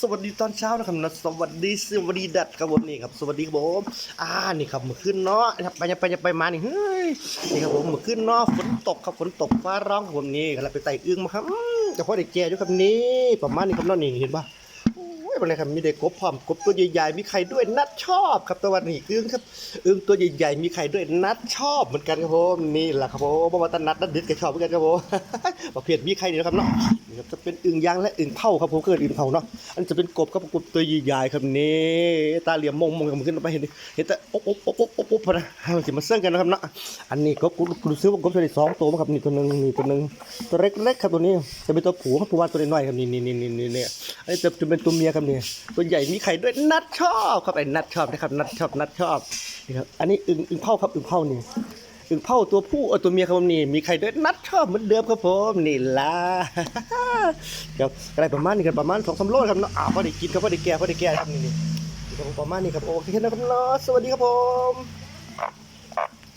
สวัสดีตอนเช้านะครับนะสวัสดีสวัสดีดัดครับผมนี่ครับสวัสดีครับผมอ่านี่ครับมาขึ้นเนาะไปไปไปไปมานี่เฮ้ยนี่ครับผมมาขึ้นเนาะฝนตกครับฝนตกฟ้าร้องครับผมนี่กำลับไปไต่อึ้งมาครับอืมแต่พอได้แก่ด้วยครับนี่ประมาณนี้ครับนั่นี่เห็นปะ อ้ยเป็นไรครับมีเด็กกบพร้อมกบตัวใหญ่ๆมีไข่ด้วยนัดชอบครับตัววันนี้อึ้งครับอึ้งตัวใหญ่ๆมีไข่ด้วยนัดชอบเหมือนกันครับผมนี่แหละครับผมเพราว่าแตนัดนัดดึกก็ชอบเหมือนกันครับผมประเภทมีไข่นี่นะครับเนาะนี่ครับจะเป็นอึ่งยางและอึ่งเผาครับผมเกิดอึ่งเผาเนาะอันจะเป็นกบครับกบตัวใหญ่ๆครับนี่ตาเหลี่ยมมงมงมันขึ้นมาเห็นเห็นแต่โอ๊บโอ๊บโอ๊บโอ๊บโอ๊บนะมันสิมาเสื่องกันนะครับเนาะอันนี้กบกูกูซื้อว่ากบตัวนี้สองตัวมั้งครับนี่ตัวหนึ่งนี่ตัวหนึ่งตัวเล็กๆครับตัวนี้จะเป็นตัวผู้ครับผู้ว่าตัวน้อยๆครับนี่นี่นี่นี่นี่เนี่ยอันนี้จะจะเป็นตัวเมียครับนี่ตัวใหญ่มีไข่ด้วยนัดชอบครับไอ้นัดชอบนะครับนัดชอบนัดชอบนี่ครับอันนี้อึ่งอึ่งเผาครับอึ่งเผานี่อึ่งเผาตัวผู้เออตัวเมียครับผมนี่มีไข่ด้วยนัดชอบเหมือนเดิมครับผมนี่ล่ะครับอะไรประมาณนี้ครับประมาณสองสามโลครับเนาะอ้าพอได้กินครับพอได้แก่พอได้แก่ครับนี่นี่นี่ครับผมประมาณนี้ครับโอเคนะครับเนาะสวัสดีครับผม